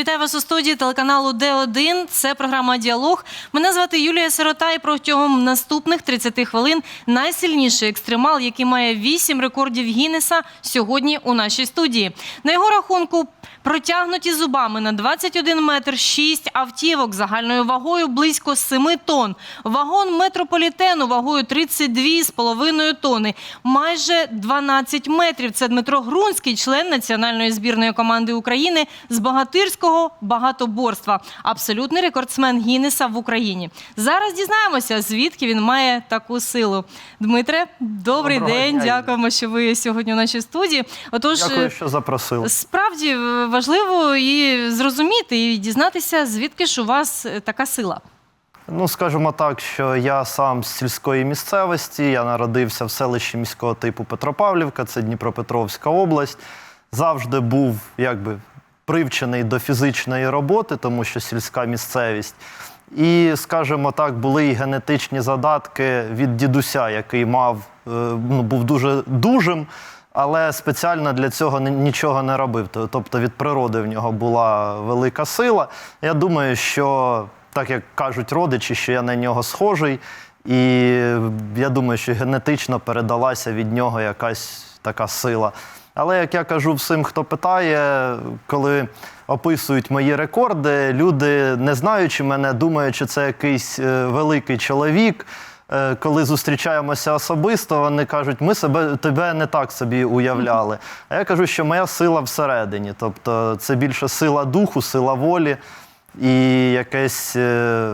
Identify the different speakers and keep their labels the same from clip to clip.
Speaker 1: Вітаю вас у студії телеканалу Д1. Це програма Діалог. Мене звати Юлія Сирота. І протягом наступних 30 хвилин найсильніший екстремал, який має 8 рекордів Гіннеса, сьогодні у нашій студії. На його рахунку протягнуті зубами на 21 метр 6 автівок загальною вагою близько 7 тонн. Вагон метрополітену вагою 32,5 тонни. Майже 12 метрів. Це Дмитро Грунський, член національної збірної команди України з богатирського багатоборства. Абсолютний рекордсмен Гіннеса в Україні. Зараз дізнаємося, звідки він має таку силу. Дмитре, добрий
Speaker 2: Доброго
Speaker 1: день.
Speaker 2: дня,
Speaker 1: Дякуємо, що ви сьогодні у нашій студії. Отож,
Speaker 2: Дякую, що запросили.
Speaker 1: Справді е, важливо і зрозуміти, і дізнатися, звідки ж у вас е, така сила.
Speaker 2: Ну, скажімо так, що я сам з сільської місцевості, я народився в селищі міського типу Петропавлівка, це Дніпропетровська область. Завжди був якби привчений до фізичної роботи, тому що сільська місцевість. І, скажімо так, були і генетичні задатки від дідуся, який мав, е, ну, був дуже дужим, але спеціально для цього нічого не робив. Тобто від природи в нього була велика сила. Я думаю, що так як кажуть родичі, що я на нього схожий, і я думаю, що генетично передалася від нього якась така сила. Але як я кажу всім, хто питає, коли описують мої рекорди, люди, не знаючи мене, думають, що це якийсь е, великий чоловік. Е, Коли зустрічаємося особисто, вони кажуть, ми себе тебе не так собі уявляли. А я кажу, що моя сила всередині. Тобто це більше сила духу, сила волі і якесь е,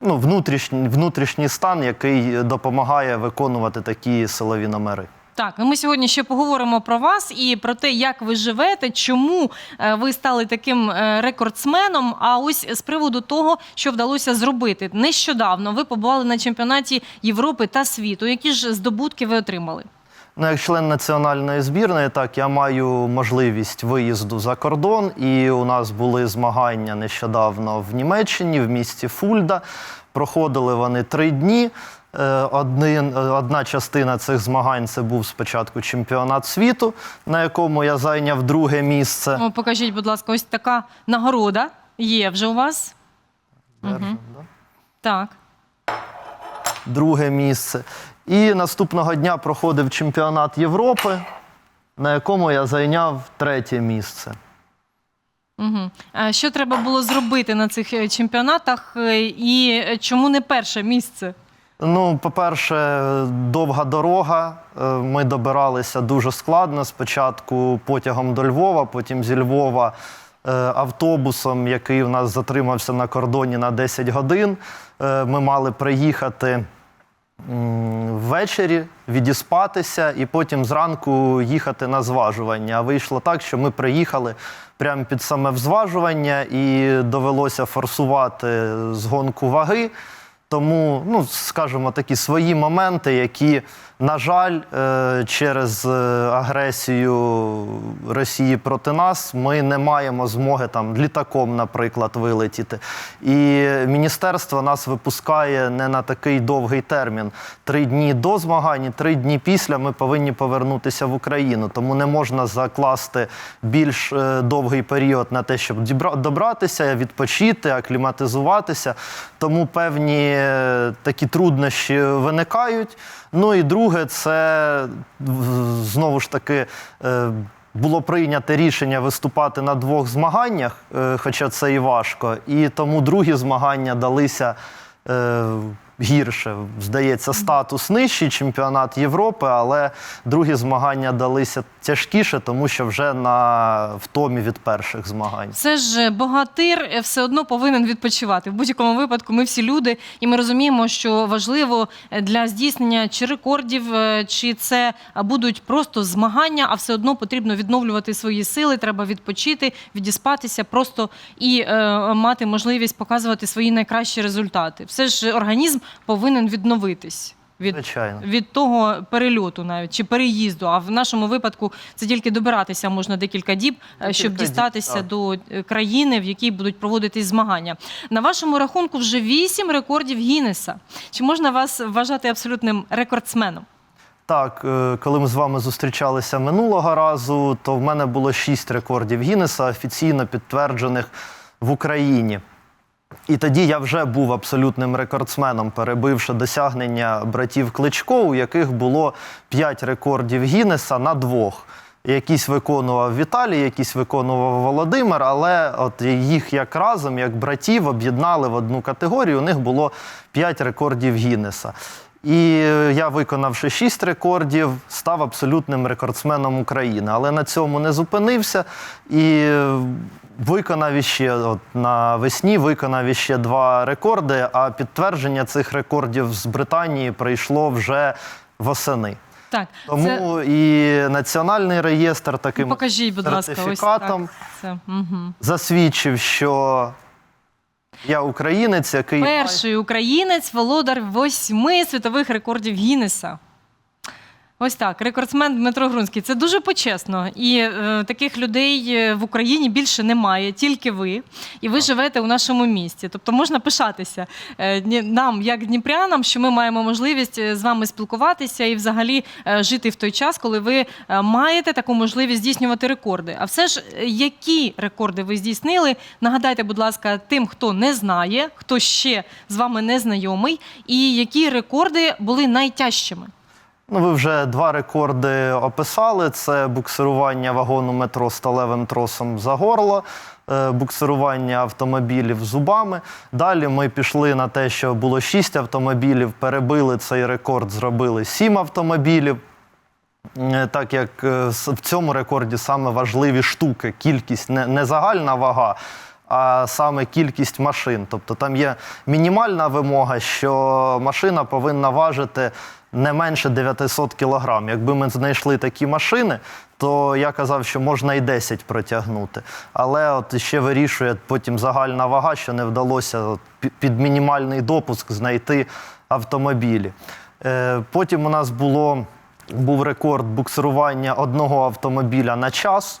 Speaker 2: ну, внутрішній, внутрішній стан, який допомагає виконувати такі силові номери.
Speaker 1: Так, ми сьогодні ще поговоримо про вас і про те, як ви живете, чому е, ви стали таким е, рекордсменом. А ось з приводу того, що вдалося зробити нещодавно, ви побували на чемпіонаті Європи та світу. Які ж здобутки ви отримали?
Speaker 2: Ну, як член національної збірної, так я маю можливість виїзду за кордон, і у нас були змагання нещодавно в Німеччині, в місті Фульда. Проходили вони три дні. Е, Один, одна частина цих змагань це був спочатку чемпіонат світу, на якому я зайняв друге місце.
Speaker 1: О, покажіть, будь ласка, ось така нагорода є вже у вас.
Speaker 2: Держу, да?
Speaker 1: Так.
Speaker 2: друге місце. І наступного дня проходив чемпіонат Європи, на якому я зайняв третє місце.
Speaker 1: Угу. Що треба було зробити на цих е, чемпіонатах, е, і чому не перше місце?
Speaker 2: Ну, по-перше, довга дорога. Е, Ми добиралися дуже складно. Спочатку потягом до Львова, потім зі Львова е, автобусом, який у нас затримався на кордоні на 10 годин. Е, Ми мали приїхати ввечері, відіспатися і потім зранку їхати на зважування. А вийшло так, що ми приїхали прямо під саме взважування і довелося форсувати згонку ваги. Тому, ну, скажімо, такі свої моменти, які, на жаль, е, через е, агресію Росії проти нас ми не маємо змоги там літаком, наприклад, вилетіти. І міністерство нас випускає не на такий довгий термін. Три дні до змагань, три дні після ми повинні повернутися в Україну. Тому не можна закласти більш е, довгий період на те, щоб добратися, відпочити, акліматизуватися. Тому певні такі труднощі виникають. Ну і друге, це знову ж таки. е, Було прийнято рішення виступати на двох змаганнях, е, хоча це і важко. І тому другі змагання далися е, гірше. Здається, статус нижчий, чемпіонат Європи, але другі змагання далися тяжкіше, тому що вже на втомі від перших змагань.
Speaker 1: Це ж богатир е, все одно повинен відпочивати. В будь-якому випадку ми всі люди, і ми розуміємо, що важливо е, для здійснення чи рекордів, е, чи це будуть просто змагання, а все одно потрібно відновлювати свої сили. Треба відпочити, відіспатися, просто і е, мати можливість показувати свої найкращі результати. Все ж організм повинен відновитись. Від
Speaker 2: Звичайно.
Speaker 1: від того перельоту навіть чи переїзду. А в нашому випадку це тільки добиратися можна декілька діб, е, щоб
Speaker 2: Декілька діб,
Speaker 1: дістатися до е, країни, в якій будуть проводитись змагання. На вашому рахунку вже вісім рекордів Гіннеса. Чи можна вас вважати абсолютним рекордсменом?
Speaker 2: Так, е, коли ми з вами зустрічалися минулого разу, то в мене було шість рекордів Гіннеса офіційно підтверджених в Україні. І тоді я вже був абсолютним рекордсменом, перебивши досягнення братів Кличко, у яких було 5 рекордів Гіннеса на двох. Якісь виконував Віталій, якісь виконував Володимир, але от їх як разом, як братів, об'єднали в одну категорію. У них було 5 рекордів Гіннеса. І е, я, виконавши 6 рекордів, став абсолютним рекордсменом України. Але на цьому не зупинився і е, виконав іще от навесні виконав іще два рекорди. А підтвердження цих рекордів з Британії прийшло вже восени.
Speaker 1: Так, це...
Speaker 2: Тому і національний реєстр таким
Speaker 1: покажіть, будь ласка, ось так. Це, угу.
Speaker 2: засвідчив, що я українець, який
Speaker 1: Перший українець, володар восьми світових рекордів Гіннеса. Ось так, рекордсмен Дмитро Грунський. Це дуже почесно. І е, таких людей е, в Україні більше немає, тільки ви. І ви живете у нашому місті. Тобто можна пишатися е, дні- нам, як дніпрянам, що ми маємо можливість е, з вами спілкуватися і взагалі е, жити в той час, коли ви е, маєте таку можливість здійснювати рекорди. А все ж, е, які рекорди ви здійснили? Нагадайте, будь ласка, тим, хто не знає, хто ще з вами не знайомий, і які рекорди були найтяжчими.
Speaker 2: Ну, ви вже два рекорди описали: це буксирування вагону метро сталевим тросом за горло, е, буксирування автомобілів зубами. Далі ми пішли на те, що було шість автомобілів, перебили цей рекорд, зробили сім автомобілів. Е, Так як е, в цьому рекорді саме важливі штуки, кількість, не, не загальна вага, а саме кількість машин. Тобто там є мінімальна вимога, що машина повинна важити не менше 900 кілограм. Якби ми знайшли такі машини, то я казав, що можна і 10 протягнути. Але от ще вирішує потім загальна вага, що не вдалося під мінімальний допуск знайти автомобілі. Е, Потім у нас було, був рекорд буксирування одного автомобіля на час.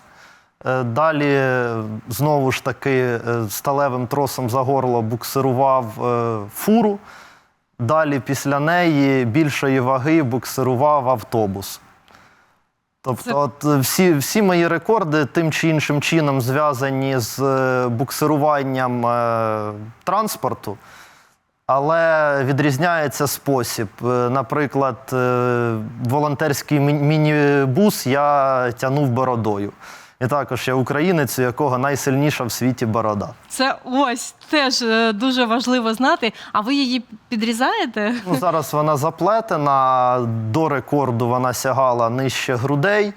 Speaker 2: Е, Далі е, знову ж таки сталевим тросом за горло буксирував фуру. Далі після неї більшої ваги буксирував автобус. Тобто, от е, всі, всі мої рекорди тим чи іншим чином зв'язані з е, буксируванням е, транспорту, але відрізняється спосіб. Е, Наприклад, е, волонтерський мі- мінібус я тягнув бородою. І також я українець, у якого найсильніша в світі борода.
Speaker 1: Це ось теж е, дуже важливо знати. А ви її підрізаєте?
Speaker 2: Ну, зараз вона заплетена. До рекорду вона сягала нижче грудей.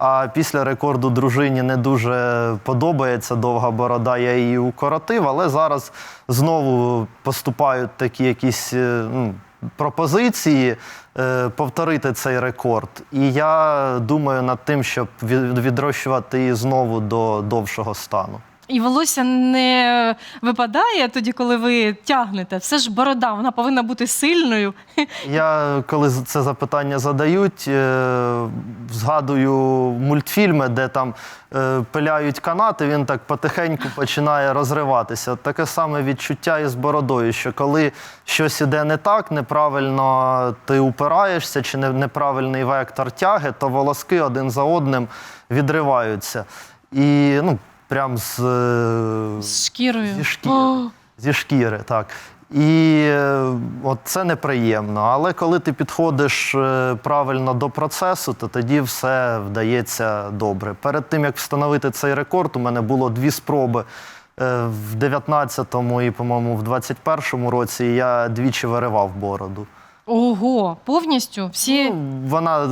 Speaker 2: А після рекорду дружині не дуже подобається довга борода, я її укоротив. Але зараз знову поступають такі якісь е, ну, пропозиції е, повторити цей рекорд. І я думаю над тим, щоб від- відрощувати її знову до довшого стану.
Speaker 1: І волосся не випадає тоді, коли ви тягнете. Все ж борода, вона повинна бути сильною.
Speaker 2: Я коли це запитання задають, е, згадую мультфільми, де там е, пиляють канати, він так потихеньку починає розриватися. Таке саме відчуття і з бородою, що коли щось іде не так, неправильно ти упираєшся, чи неправильний вектор тяги, то волоски один за одним відриваються. І ну, прям з, е,
Speaker 1: З шкірою.
Speaker 2: Зі шкіри.
Speaker 1: О,
Speaker 2: Зі шкіри, так. І е, от це неприємно. Але коли ти підходиш е, правильно до процесу, то тоді все вдається добре. Перед тим як встановити цей рекорд, у мене було дві спроби. В 19-му і, по-моєму, в 21-му році я двічі виривав бороду.
Speaker 1: Ого, повністю всі.
Speaker 2: Ну, вона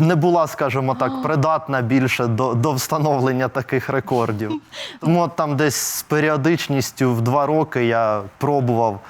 Speaker 2: не була, скажімо так, придатна більше до, до встановлення таких рекордів. Тому от там десь з періодичністю в два роки я пробував,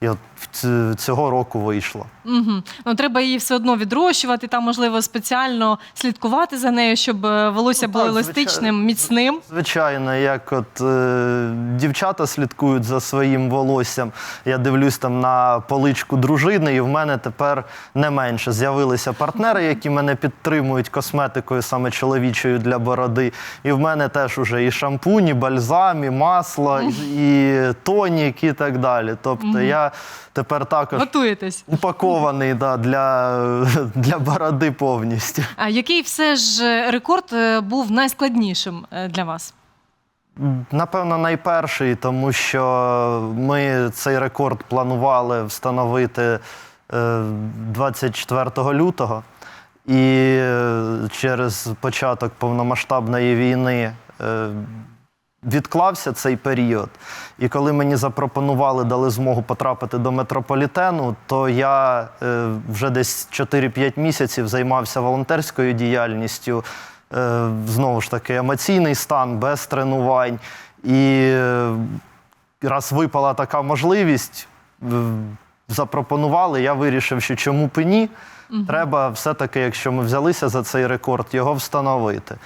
Speaker 2: і от в цього року вийшло.
Speaker 1: Угу. Ну, треба її все одно відрощувати, там, можливо, спеціально слідкувати за нею, щоб е, волосся
Speaker 2: Ну,
Speaker 1: було
Speaker 2: так,
Speaker 1: еластичним,
Speaker 2: звичайно.
Speaker 1: міцним.
Speaker 2: Звичайно, як от е, дівчата слідкують за своїм волоссям, я дивлюсь там на поличку дружини, і в мене тепер не менше. З'явилися партнери, які мене підтримують косметикою саме чоловічою для бороди. І в мене теж уже і шампунь, і бальзам, і масло, і, тонік, і так далі. Тобто я я тепер також
Speaker 1: Готуєтесь.
Speaker 2: упакований да, для, для бороди повністю.
Speaker 1: А який все ж е, рекорд е, був найскладнішим е, для вас?
Speaker 2: Напевно, найперший, тому що ми цей рекорд планували встановити е, 24 лютого, і е, через початок повномасштабної війни е, відклався цей період. І коли мені запропонували, дали змогу потрапити до метрополітену, то я е, вже десь 4-5 місяців займався волонтерською діяльністю. Е, знову ж таки, емоційний стан без тренувань. І е, раз випала така можливість, е, запропонували, я вирішив, що чому б і ні. Треба все-таки, якщо ми взялися за цей рекорд, його встановити.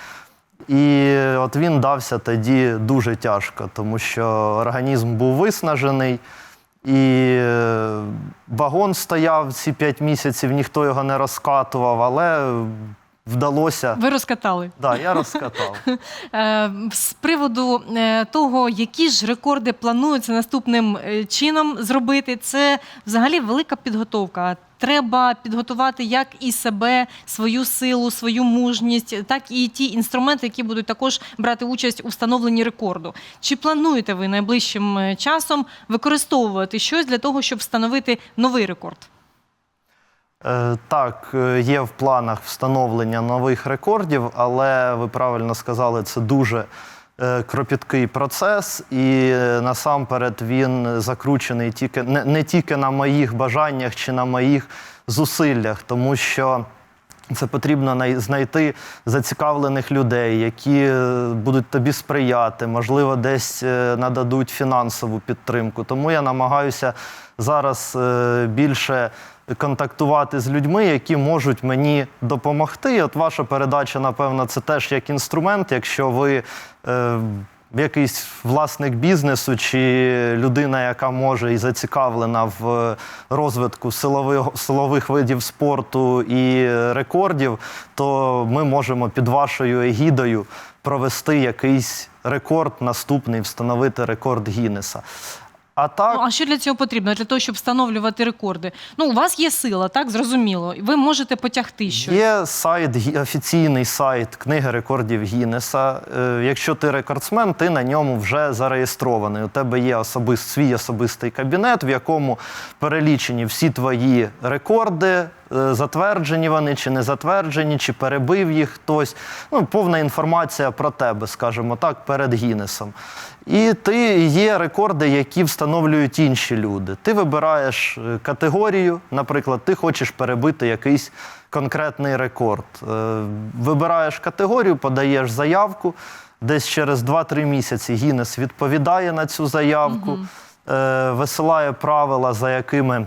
Speaker 2: І от він дався тоді дуже тяжко, тому що організм був виснажений, і е, вагон стояв ці п'ять місяців, ніхто його не розкатував, але вдалося.
Speaker 1: Ви розкатали.
Speaker 2: Да, я розкатав.
Speaker 1: Е, З приводу е, того, які ж рекорди плануються наступним е, чином зробити, це взагалі велика підготовка. Треба підготувати як і себе, свою силу, свою мужність, так і ті інструменти, які будуть також брати участь у встановленні рекорду. Чи плануєте ви найближчим часом використовувати щось для того, щоб встановити новий рекорд?
Speaker 2: Е, Так, е, є в планах встановлення нових рекордів, але ви правильно сказали, це дуже е, кропіткий процес, і насамперед він закручений тільки не, не тільки на моїх бажаннях чи на моїх зусиллях, тому що. Це потрібно знайти зацікавлених людей, які будуть тобі сприяти, можливо, десь нададуть фінансову підтримку. Тому я намагаюся зараз більше контактувати з людьми, які можуть мені допомогти. І От ваша передача, напевно, це теж як інструмент, якщо ви. е, Якийсь власник бізнесу чи людина, яка може і зацікавлена в розвитку силових, силових видів спорту і рекордів, то ми можемо під вашою егідою провести якийсь рекорд наступний, встановити рекорд Гіннеса. А так,
Speaker 1: Ну, а що для цього потрібно? Для того, щоб встановлювати рекорди? Ну, у вас є сила, так зрозуміло. Ви можете потягти щось.
Speaker 2: Є сайт, офіційний сайт Книги рекордів Гіннеса. Е, Якщо ти рекордсмен, ти на ньому вже зареєстрований. У тебе є особист, свій особистий кабінет, в якому перелічені всі твої рекорди, затверджені вони чи не затверджені, чи перебив їх хтось. Ну, повна інформація про тебе, скажімо так, перед Гіннесом. І ти є рекорди, які встановлюють інші люди. Ти вибираєш е, категорію, наприклад, ти хочеш перебити якийсь конкретний рекорд. Е, Вибираєш категорію, подаєш заявку. Десь через 2-3 місяці Гіннес відповідає на цю заявку, е, висилає правила, за якими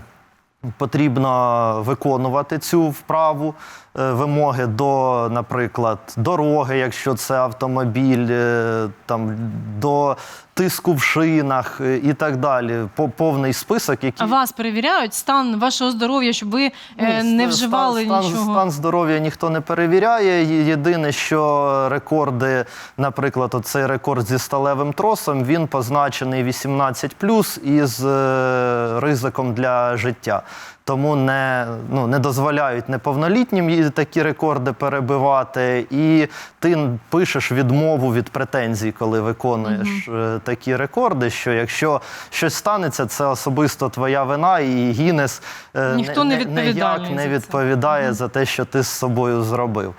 Speaker 2: потрібно виконувати цю вправу, вимоги до, наприклад, дороги, якщо це автомобіль, е, там, до тиску в шинах е, і так далі. По- Повний список,
Speaker 1: А вас перевіряють стан вашого здоров'я, щоб ви е,
Speaker 2: Ні,
Speaker 1: не вживали
Speaker 2: стан,
Speaker 1: нічого.
Speaker 2: Стан, стан здоров'я ніхто не перевіряє. Єдине, що рекорди, наприклад, оцей рекорд зі сталевим тросом, він позначений 18 із е, ризиком для життя. Тому не, ну, не дозволяють неповнолітнім їй такі рекорди перебивати, і ти пишеш відмову від претензій, коли виконуєш е, такі рекорди. Що якщо щось станеться, це особисто твоя вина, і Гіннес е,
Speaker 1: Ніхто не
Speaker 2: ніяк не
Speaker 1: за це.
Speaker 2: відповідає за те, що ти з собою зробив.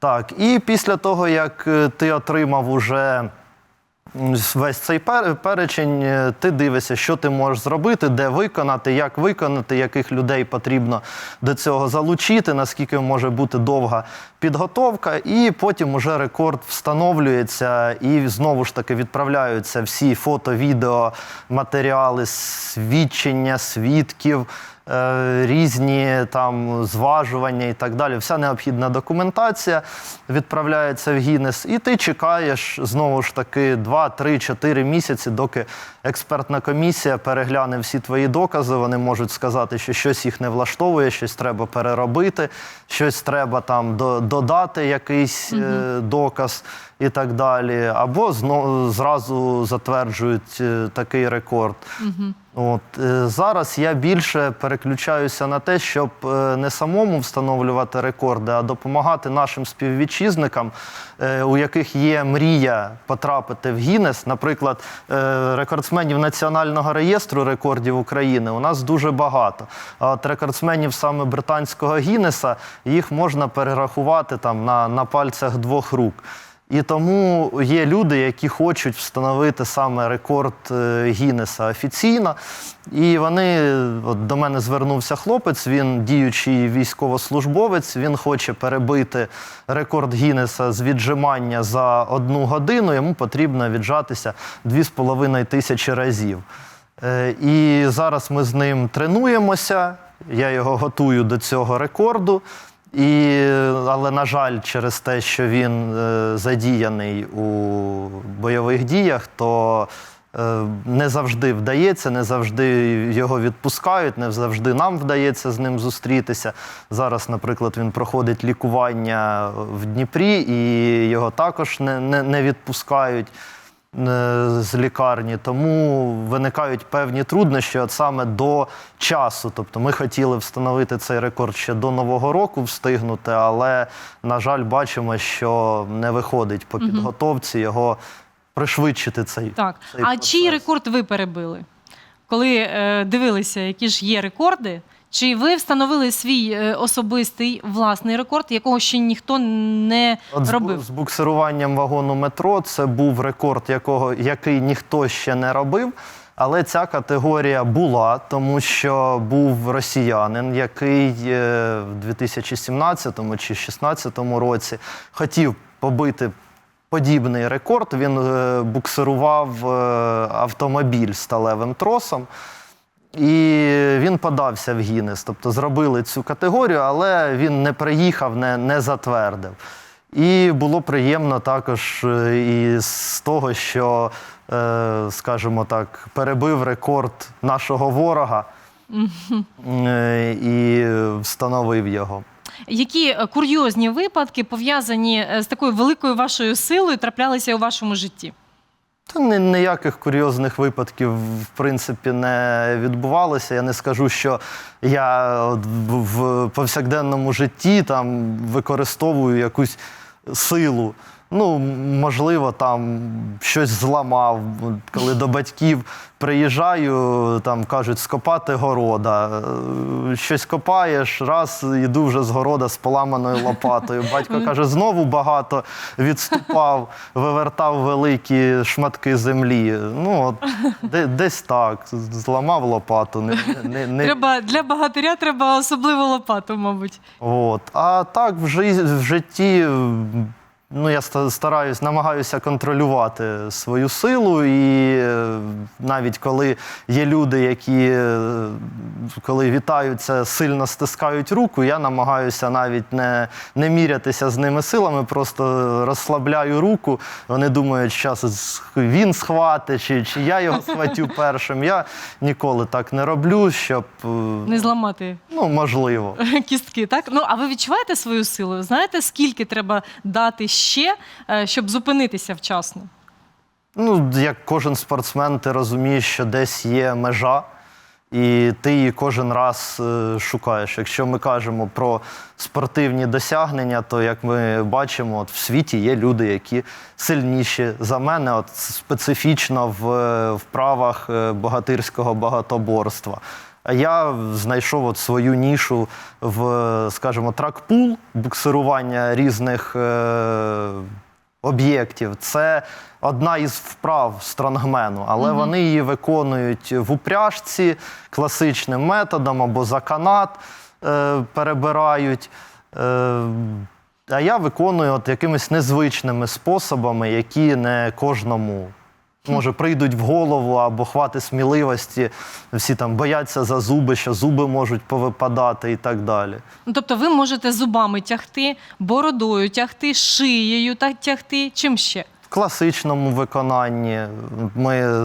Speaker 2: Так, і після того, як е, ти отримав уже весь цей пер- перечень, е, ти дивишся, що ти можеш зробити, де виконати, як виконати, яких людей потрібно до цього залучити, наскільки може бути довга підготовка, і потім уже рекорд встановлюється, і знову ж таки відправляються всі фото, відео, матеріали, свідчення, свідків. Е, Різні там зважування і так далі. Вся необхідна документація відправляється в Гіннес, і ти чекаєш знову ж таки 2, 3, 4 місяці, доки експертна комісія перегляне всі твої докази. Вони можуть сказати, що щось їх не влаштовує, щось треба переробити, щось треба там до- додати, якийсь е, доказ і так далі. Або зно, зразу затверджують е, такий рекорд. От е, зараз я більше переключаюся на те, щоб е, не самому встановлювати рекорди, а допомагати нашим співвітчизникам, у яких є мрія потрапити в Гіннес. Наприклад, рекордсменів Національного реєстру рекордів України у нас дуже багато. А от рекордсменів саме британського Гіннеса їх можна перерахувати там на, на пальцях двох рук. І тому є люди, які хочуть встановити саме рекорд е, Гіннеса офіційно. І вони от до мене звернувся хлопець, він діючий військовослужбовець. Він хоче перебити рекорд Гіннеса з віджимання за одну годину. Йому потрібно віджатися 2,5 тисячі разів. Е, І зараз ми з ним тренуємося. Я його готую до цього рекорду. І, але, на жаль, через те, що він е, задіяний у бойових діях, то е, не завжди вдається, не завжди його відпускають, не завжди нам вдається з ним зустрітися. Зараз, наприклад, він проходить лікування в Дніпрі, і його також не, не, не відпускають з лікарні, тому виникають певні труднощі от саме до часу. Тобто ми хотіли встановити цей рекорд ще до Нового року встигнути, але, на жаль, бачимо, що не виходить по підготовці його пришвидшити цей.
Speaker 1: Так.
Speaker 2: цей
Speaker 1: А
Speaker 2: процес.
Speaker 1: чий рекорд ви перебили? Коли е, дивилися, які ж є рекорди, чи ви встановили свій е, особистий власний рекорд, якого ще ніхто не
Speaker 2: От
Speaker 1: робив?
Speaker 2: з буксируванням вагону метро це був рекорд, якого, який ніхто ще не робив. Але ця категорія була, тому що був росіянин, який е, в 2017 чи 2016 році хотів побити подібний рекорд. Він е, буксирував автомобіль сталевим тросом. І він подався в Гіннес. Тобто зробили цю категорію, але він не приїхав, не, не затвердив. І було приємно також е, і з того, що, е, скажімо так, перебив рекорд нашого ворога е, і встановив його.
Speaker 1: Які курйозні випадки пов'язані з такою великою вашою силою траплялися у вашому житті?
Speaker 2: Та ні- ніяких курйозних випадків, в принципі, не відбувалося. Я не скажу, що я в повсякденному житті там використовую якусь силу. Ну, можливо, там щось зламав. Коли до батьків приїжджаю, там кажуть скопати города. Е, Щось копаєш, раз іду вже з города з поламаною лопатою. Батько каже, знову багато відступав, вивертав великі шматки землі. Ну, от, десь так, зламав лопату. Не, не, не,
Speaker 1: Треба для багатиря треба особливу лопату, мабуть.
Speaker 2: От. А так в житті ну, я стараюсь, намагаюся контролювати свою силу. І е, навіть коли є люди, які е, коли вітаються, сильно стискають руку, я намагаюся навіть не, не мірятися з ними силами, просто розслабляю руку. Вони думають, що він схватить, чи, чи я його схватю першим. Я ніколи так не роблю, щоб е,
Speaker 1: Не зламати
Speaker 2: ну, можливо.
Speaker 1: кістки, так? Ну, а ви відчуваєте свою силу? Знаєте, скільки треба дати ще, е, щоб зупинитися вчасно?
Speaker 2: Ну, як кожен спортсмен, ти розумієш, що десь є межа, і ти її кожен раз е, шукаєш. Якщо ми кажемо про спортивні досягнення, то як ми бачимо, от в світі є люди, які сильніші за мене, от специфічно в е, вправах богатирського багатоборства. Я знайшов от свою нішу в, скажімо, тракпул, буксирування різних е, об'єктів. Це одна із вправ стронгмену, але вони її виконують в упряжці класичним методом або за канат е, перебирають. Е, а я виконую от якимись незвичними способами, які не кожному. Може, прийдуть в голову або хвати сміливості, всі там бояться за зуби, що зуби можуть повипадати і так далі.
Speaker 1: Ну, тобто ви можете зубами тягти, бородою тягти, шиєю та тягти. Чим ще?
Speaker 2: В класичному виконанні ми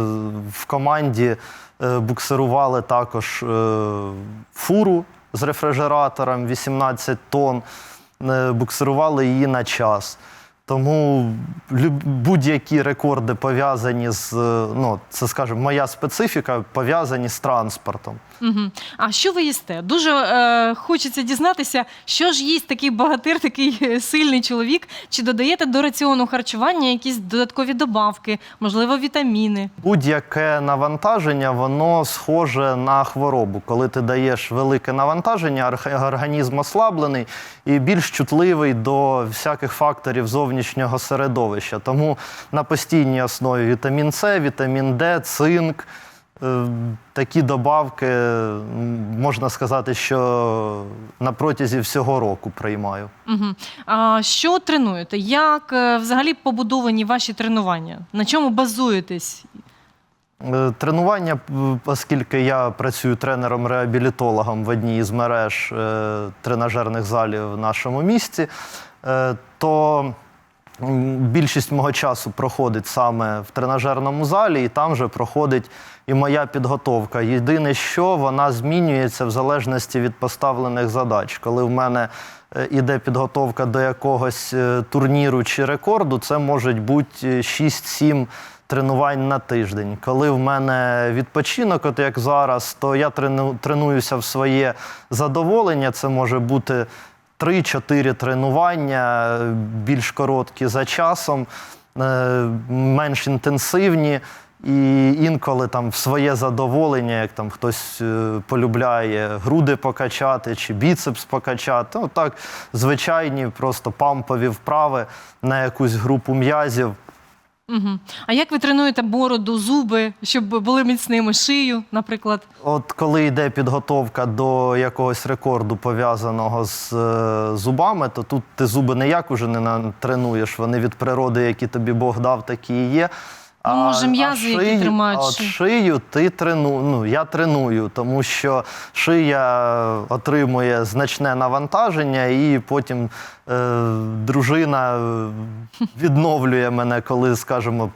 Speaker 2: в команді е, буксирували також е, фуру з рефрижератором 18 тонн, е, буксирували її на час. Тому будь-які рекорди пов'язані з, е, ну, це, скажімо, моя специфіка, пов'язані з транспортом.
Speaker 1: Угу. А що ви їсте? Дуже е, хочеться дізнатися, що ж їсть такий багатир, такий е, сильний чоловік. Чи додаєте до раціону харчування якісь додаткові добавки, можливо, вітаміни?
Speaker 2: Будь-яке навантаження, воно схоже на хворобу. Коли ти даєш велике навантаження, організм ослаблений і більш чутливий до всяких факторів зовнішнього середовища. Тому на постійній основі вітамін С, вітамін Д, цинк. Е, Такі добавки, можна сказати, що на протязі всього року приймаю.
Speaker 1: Угу. А що тренуєте? Як е, взагалі побудовані ваші тренування? На чому базуєтесь?
Speaker 2: Е, Тренування, оскільки я працюю тренером-реабілітологом в одній із мереж тренажерних залів в нашому місті, то більшість мого часу проходить саме в тренажерному залі, і там же проходить і моя підготовка. Єдине, що вона змінюється в залежності від поставлених задач. Коли в мене е, іде підготовка до якогось е, турніру чи рекорду, це можуть бути е, 6-7 тренувань на тиждень. Коли в мене відпочинок, от як зараз, то я трену, тренуюся в своє задоволення. Це може бути 3-4 тренування, більш короткі за часом, е, менш інтенсивні. І інколи там в своє задоволення, як там хтось е, полюбляє груди покачати чи біцепс покачати. Ну так, звичайні, просто пампові вправи на якусь групу м'язів.
Speaker 1: Угу. А як ви тренуєте бороду, зуби, щоб були міцними, шию, наприклад?
Speaker 2: От коли йде підготовка до якогось рекорду пов'язаного з е, зубами, то тут ти зуби ніяк уже не натренуєш. Вони від природи, які тобі Бог дав, такі і є.
Speaker 1: Ну, може, м'язи, які
Speaker 2: шию-
Speaker 1: тримають
Speaker 2: от
Speaker 1: шию.
Speaker 2: ти трену, ну, я треную, тому що шия отримує значне навантаження, і потім е, дружина е, відновлює мене, коли, скажімо,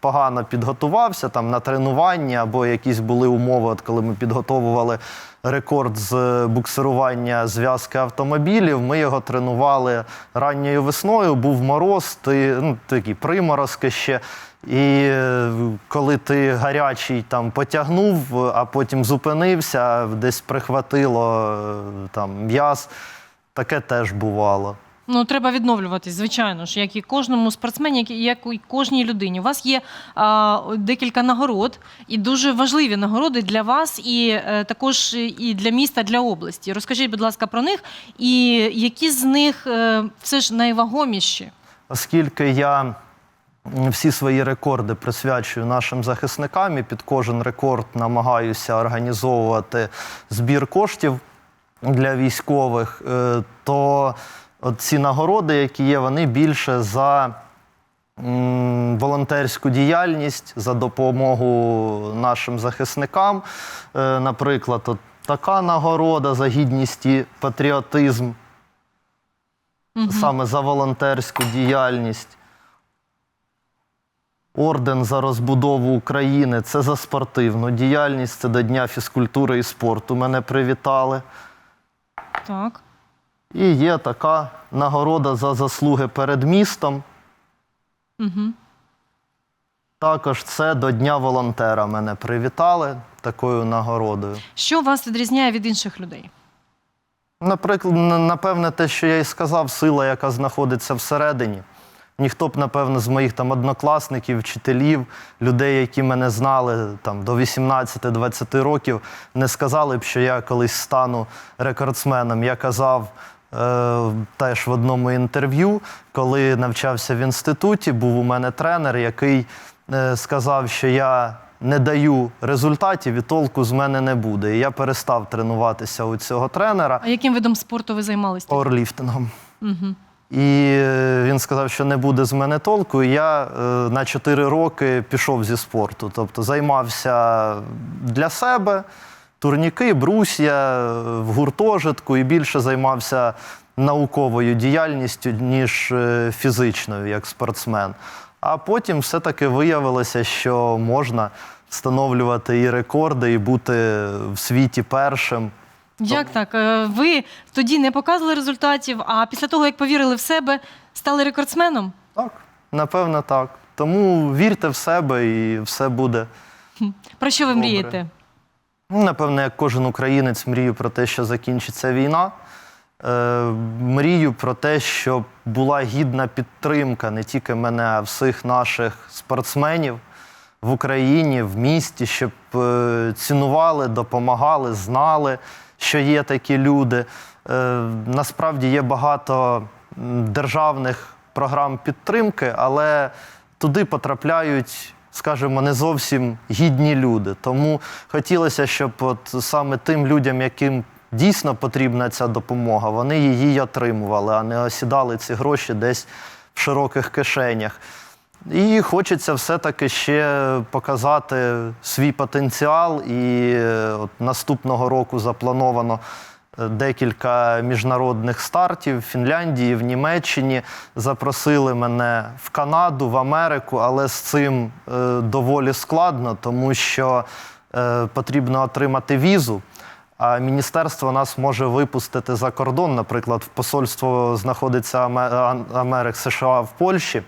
Speaker 2: погано підготувався там на тренуванні, або якісь були умови, от коли ми підготовували рекорд з буксирування зв'язки автомобілів. Ми його тренували ранньою весною, був мороз, ти, ну, такі приморозки ще. І е, коли ти гарячий там потягнув, а потім зупинився, десь прихватило е, там м'яз, таке теж бувало.
Speaker 1: Ну, треба відновлюватись, звичайно ж, як і кожному спортсмені, як і, як і кожній людині. У вас є а, декілька нагород, і дуже важливі нагороди для вас, і е, також і для міста, для області. Розкажіть, будь ласка, про них, і які з них е, все ж найвагоміші?
Speaker 2: Оскільки я всі свої рекорди присвячую нашим захисникам і під кожен рекорд намагаюся організовувати збір коштів для військових, е, то от ці нагороди, які є, вони більше за волонтерську діяльність, за допомогу нашим захисникам. Е, Наприклад, от така нагорода за гідність і патріотизм саме за волонтерську діяльність. Орден за розбудову України це за спортивну діяльність, це до Дня фізкультури і спорту мене привітали.
Speaker 1: Так.
Speaker 2: І є така нагорода за заслуги перед містом.
Speaker 1: Угу.
Speaker 2: Також це до Дня волонтера мене привітали такою нагородою.
Speaker 1: Що вас відрізняє від інших людей?
Speaker 2: Наприклад, напевне, те, що я і сказав, сила, яка знаходиться всередині. Ніхто б, напевно, з моїх там однокласників, вчителів, людей, які мене знали там до 18-20 років, не сказали б, що я колись стану рекордсменом. Я казав е, теж в одному інтерв'ю, коли навчався в інституті, був у мене тренер, який е, сказав, що я не даю результатів і толку з мене не буде. І я перестав тренуватися у цього тренера
Speaker 1: А яким видом спорту ви займалися?
Speaker 2: пауерліфтингом.
Speaker 1: Угу.
Speaker 2: І е, він сказав, що не буде з мене толку. І я е, на 4 роки пішов зі спорту. Тобто займався для себе, турніки, брусья е, в гуртожитку і більше займався науковою діяльністю, ніж фізичною, як спортсмен. А потім все-таки виявилося, що можна встановлювати і рекорди, і бути в світі першим.
Speaker 1: Як так? Е, Ви тоді не показували результатів, а після того, як повірили в себе, стали рекордсменом?
Speaker 2: Так, напевно, так. Тому вірте в себе і все буде.
Speaker 1: Про що ви
Speaker 2: Добре.
Speaker 1: мрієте?
Speaker 2: Ну, Напевно, як кожен українець мрію про те, що закінчиться війна. Е, мрію про те, щоб була гідна підтримка не тільки мене, а всіх наших спортсменів в Україні, в місті, щоб е, цінували, допомагали, знали, що є такі люди. Е, насправді є багато державних програм підтримки, але туди потрапляють, скажімо, не зовсім гідні люди. Тому хотілося, щоб от саме тим людям, яким дійсно потрібна ця допомога, вони її отримували, а не осідали ці гроші десь в широких кишенях. І хочеться все-таки ще показати свій потенціал. І е, от наступного року заплановано е, декілька міжнародних стартів в Фінляндії, в Німеччині. Запросили мене в Канаду, в Америку, але з цим е, доволі складно, тому що потрібно отримати візу. А міністерство нас може випустити за кордон. Наприклад, в посольство знаходиться Аме- Америк США в Польщі.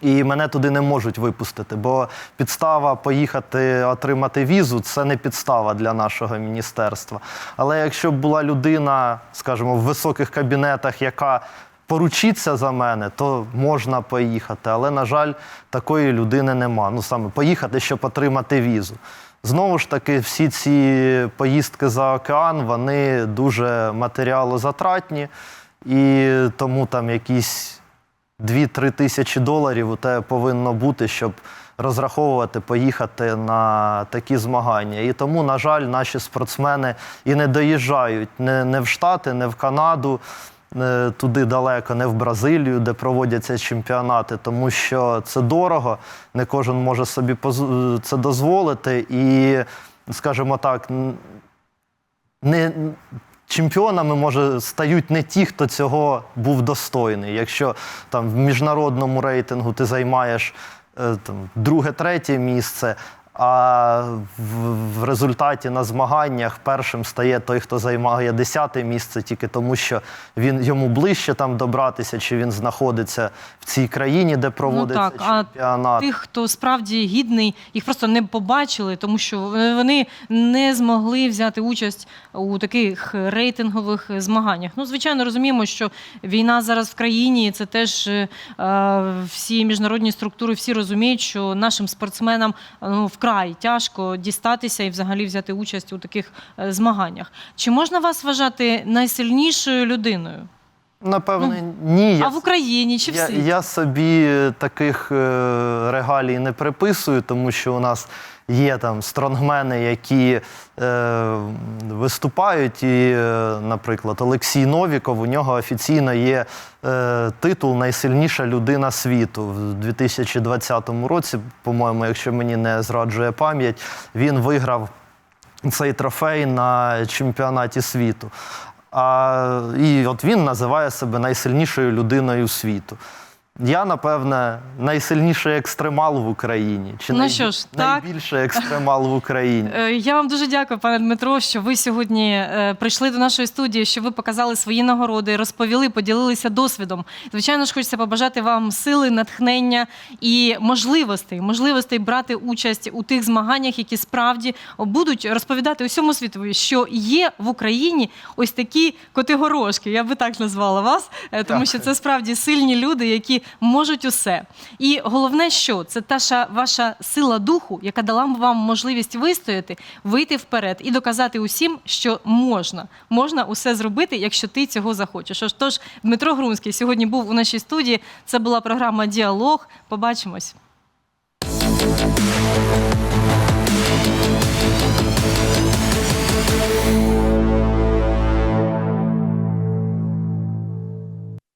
Speaker 2: І мене туди не можуть випустити, бо підстава поїхати отримати візу це не підстава для нашого міністерства. Але якщо б була людина, скажімо, в високих кабінетах, яка поручиться за мене, то можна поїхати. Але, на жаль, такої людини нема. Ну саме поїхати, щоб отримати візу. Знову ж таки, всі ці поїздки за океан вони дуже матеріалозатратні, і тому там якісь 2-3 тисячі доларів у тебе повинно бути, щоб розраховувати, поїхати на такі змагання. І тому, на жаль, наші спортсмени і не доїжджають не, не в Штати, не в Канаду, е, туди далеко, не в Бразилію, де проводяться чемпіонати, тому що це дорого, не кожен може собі це дозволити. І, скажімо так, не чемпіонами може стають не ті, хто цього був достойний. Якщо там в міжнародному рейтингу ти займаєш е, там, друге, третє місце. А в, в результаті на змаганнях першим стає той, хто займає десяте місце, тільки тому, що він йому ближче там добратися, чи він знаходиться в цій країні, де проводиться
Speaker 1: Ну так, а. Тих, хто справді гідний, їх просто не побачили, тому що вони не змогли взяти участь у таких рейтингових змаганнях. Ну, звичайно, розуміємо, що війна зараз в країні, це теж е, всі міжнародні структури всі розуміють, що нашим спортсменам ну, вкрай тяжко дістатися і взагалі взяти участь у таких е, змаганнях. Чи можна вас вважати найсильнішою людиною?
Speaker 2: Напевне, ні.
Speaker 1: А в Україні чи в
Speaker 2: Я,
Speaker 1: світі?
Speaker 2: я собі таких е, регалій не приписую, тому що у нас є там стронгмени, які е, виступають. І, е, наприклад, Олексій Новіков, у нього офіційно є е, титул Найсильніша людина світу. В 2020 році, по-моєму, якщо мені не зраджує пам'ять, він виграв цей трофей на чемпіонаті світу. А, і от він називає себе найсильнішою людиною світу. Я, напевне, найсильніший екстремал в Україні. Чи
Speaker 1: Ну
Speaker 2: най-
Speaker 1: що ж, так.
Speaker 2: найбільший екстремал в Україні.
Speaker 1: Е, Я вам дуже дякую, пане Дмитро, що ви сьогодні е, прийшли до нашої студії, що ви показали свої нагороди, розповіли, поділилися досвідом. Звичайно ж, хочеться побажати вам сили, натхнення і можливостей, можливостей брати участь у тих змаганнях, які справді будуть розповідати усьому світові, що є в Україні ось такі котигорошки. Я би так назвала вас, е, тому що це справді сильні люди, які можуть усе. І головне, що це та ша- ваша сила духу, яка дала вам можливість вистояти, вийти вперед і доказати усім, що можна. Можна усе зробити, якщо ти цього захочеш. Ож тож Дмитро Грунський сьогодні був у нашій студії. Це була програма Діалог. Побачимось.